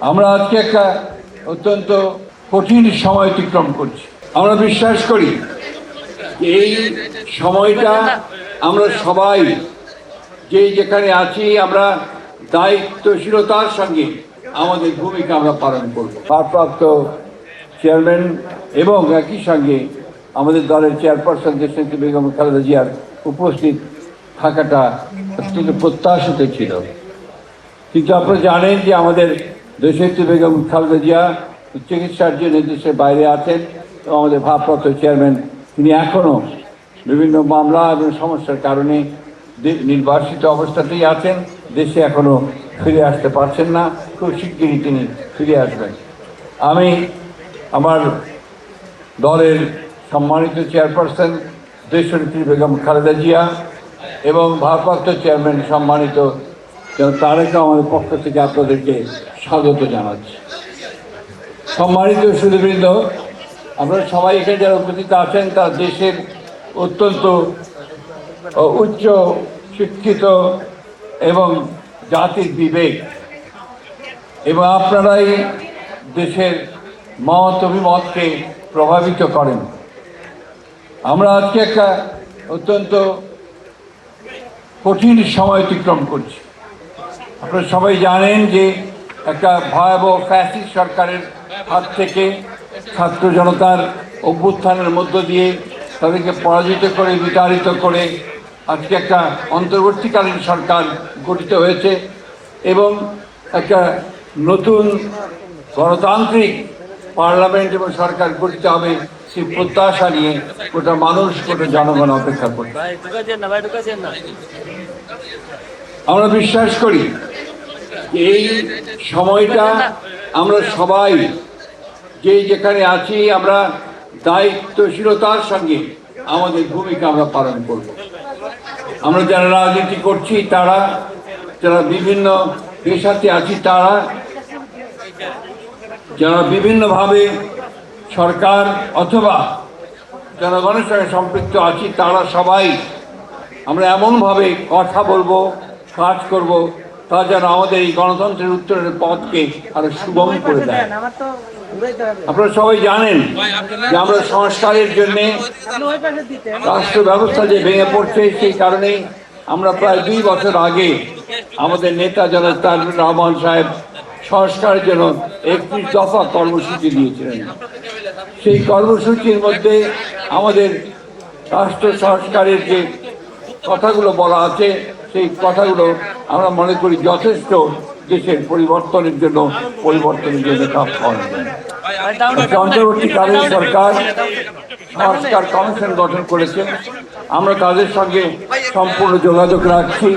আমরা আজকে একটা অত্যন্ত কঠিন সময় অতিক্রম করছি। আমরা বিশ্বাস করি এই সময়টা আমরা সবাই যে যেখানে আছি, আমরা দায়িত্বশীলতার সঙ্গে আমাদের ভূমিকা আমরা পালন করব। ভারপ্রাপ্ত চেয়ারম্যান এবং একই সঙ্গে আমাদের দলের চেয়ারপারসন দেশনেত্রী বেগম খালেদা জিয়ার উপস্থিত থাকাটা অত্যন্ত প্রত্যাশিত ছিল। কিন্তু আপনারা জানেন যে আমাদের দেশনেত্রী বেগম খালেদা জিয়া চিকিৎসার জন্য দেশের বাইরে আছেন এবং আমাদের ভারপ্রাপ্ত চেয়ারম্যান, তিনি এখনও বিভিন্ন মামলা এবং সমস্যার কারণে নির্বাসিত অবস্থাতেই আছেন। দেশে এখনও ফিরে আসতে পারছেন না। খুব শিগগিরই তিনি ফিরে আসবেন। আমি আমার দলের সম্মানিত চেয়ারপারসন দেশনেত্রী বেগম খালেদা জিয়া এবং ভারপ্রাপ্ত চেয়ারম্যান সম্মানিত জনাব তারেক রহমানের পক্ষ থেকে আপনাদেরকে স্বাগত জানাচ্ছি। সম্মানিত সুদীবৃন্দ আপনারা সবাই এখানে যারা উপস্থিত আছেন, তার দেশের অত্যন্ত উচ্চ শিক্ষিত এবং জাতির বিবেক। এবং আপনারাই দেশের মত অভিমতকে প্রভাবিত করেন। আমরা আজকে একটা অত্যন্ত কঠিন সময় অতিক্রম করছি। আপনারা সবাই জানেন যে একটা ভয়াবহ ফ্যাসিস সরকারের হাত থেকে ছাত্র জনতার অভ্যুত্থানের মধ্য দিয়ে তাদেরকে পরাজিত করে, বিতাড়িত করে আজকে একটা অন্তর্বর্তীকালীন সরকার গঠিত হয়েছে এবং একটা নতুন গণতান্ত্রিক পার্লামেন্ট এবং সরকার গঠিত হবে সেই প্রত্যাশা নিয়ে গোটা মানুষ, গোটা জনগণ অপেক্ষা করছে। আমরা বিশ্বাস করি এই সময়টা আমরা সবাই যে যেখানে আছি, আমরা দায়িত্বশীলতার সঙ্গে আমাদের ভূমিকা আমরা পালন করব। আমরা যারা রাজনীতি করছি, তারা, যারা বিভিন্ন পেশাতে আছি, তারা, যারা বিভিন্নভাবে সরকার অথবা জনগণের সঙ্গে সম্পৃক্ত আছি, তারা সবাই আমরা এমনভাবে কথা বলব কাজ করব তা যেন আমাদের এই গণতন্ত্রের উত্তরের পথকে আরও সুগম করে দেয়। আপনারা সবাই জানেন যে আমরা সংস্কারের জন্যে রাষ্ট্র ব্যবস্থা যে ভেঙে পড়ছে সেই কারণে আমরা প্রায় দুই বছর আগে আমাদের নেতা জনাব তাজুর রহমান সাহেব সংস্কারের জন্য একত্রিশ দফা কর্মসূচি দিয়েছিলেন। সেই কর্মসূচির মধ্যে আমাদের রাষ্ট্র সংস্কারের যে কথাগুলো বলা আছে সেই কথাগুলো আমরা মনে করি যথেষ্ট দেশের পরিবর্তনের জন্য পরিবর্তনের জন্য কাজ ডাউন অন্তর্বর্তীকালীন সরকার সংস্কার কমিশন গঠন করেছে আমরা তাদের সঙ্গে সম্পূর্ণ যোগাযোগ রাখছি।